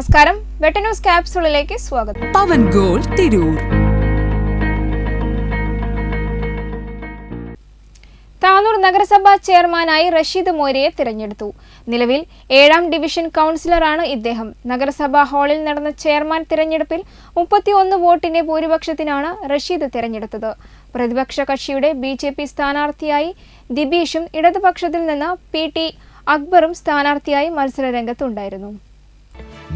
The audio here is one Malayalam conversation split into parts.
നമസ്കാരം. വെട്ടന്യൂസ് ക്യാപ്സുളിലേക്ക് സ്വാഗതം. പവൻ ഗോൾ തിരൂർ. താനൂർ നഗരസഭാ ചെയർമാനായി റഷീദ് മോരയെ തിരഞ്ഞെടുത്തു. നിലവിൽ ഏഴാം ഡിവിഷൻ കൗൺസിലറാണ് ഇദ്ദേഹം. നഗരസഭാ ഹാളിൽ നടന്ന ചെയർമാൻ തിരഞ്ഞെടുപ്പിൽ മുപ്പത്തിയൊന്ന് വോട്ടിന്റെ ഭൂരിപക്ഷത്തിനാണ് റഷീദ് തിരഞ്ഞെടുത്തത്. പ്രതിപക്ഷ കക്ഷിയുടെ ബി ജെ പി സ്ഥാനാർത്ഥിയായി ദിബീഷും ഇടതുപക്ഷത്തിൽ നിന്ന് പി ടി അക്ബറും സ്ഥാനാർത്ഥിയായി മത്സരരംഗത്തുണ്ടായിരുന്നു.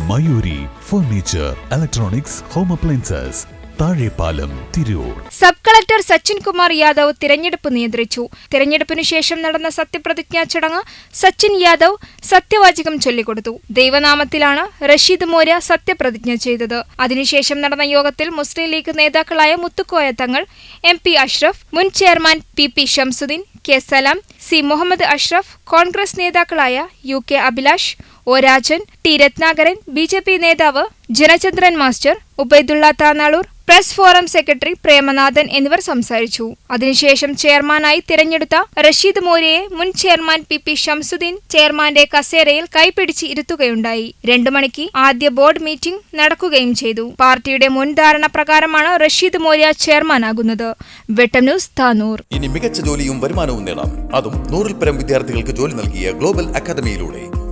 Mayuri furniture electronics home appliances Thazhepalam Tirur. Sub collector Sachin Kumar Yadav തിരഞ്ഞെടുപ്പ് നിയന്ത്രിച്ചു. തിരഞ്ഞെടുപ്പിനു ശേഷം നടന്ന സത്യപ്രതിജ്ഞാ ചടങ്ങ് സച്ചിൻ യാദവ് സത്യവാചകം ചൊല്ലിക്കൊടുത്തു. ദൈവനാമത്തിലാണ് റഷീദ് മോര്യ സത്യപ്രതിജ്ഞ ചെയ്തത്. അതിനുശേഷം നടന്ന യോഗത്തിൽ മുസ്ലിം ലീഗ് നേതാക്കളായ മുത്തുക്കോയ തങ്ങൾ എം പി അഷ്റഫ് മുൻ chairman P P Shamsuddin K Salam C Muhammad Ashraf Congress നേതാക്കളായ U K Abhilash O Rajan T Ratnakaran B J P നേതാവ് Janachandran master Ubaidulla Tanalur press forum secretary Premanathan എന്നിവർ സംസാരിച്ചു. അതിനുശേഷം ചെയർമാനായി തിരഞ്ഞെടുത്ത റഷീദ് മോരിയെ മുൻ ചെയർമാൻ പി പി ഷംസുദ്ദീൻ ചെയർമാന്റെ കസേരയിൽ കൈപിടിച്ച് ഇരുത്തുകയുണ്ടായി. രണ്ടു മണിക്ക് ആദ്യ ബോർഡ് മീറ്റിംഗ് നടക്കുകയും ചെയ്തു. പാർട്ടിയുടെ മുൻ ധാരണ പ്രകാരമാണ് റഷീദ് മോര്യ ചെയർമാനാകുന്നത്. വെട്ടം ന്യൂസ് താനൂർ. ഇനി മികച്ച ജോലിയും വരുമാനവും നേടാം. അതും നൂറിൽ പരം വിദ്യാർത്ഥികൾക്ക് ജോലി നൽകിയ ഗ്ലോബൽ അക്കാദമിയിലൂടെ.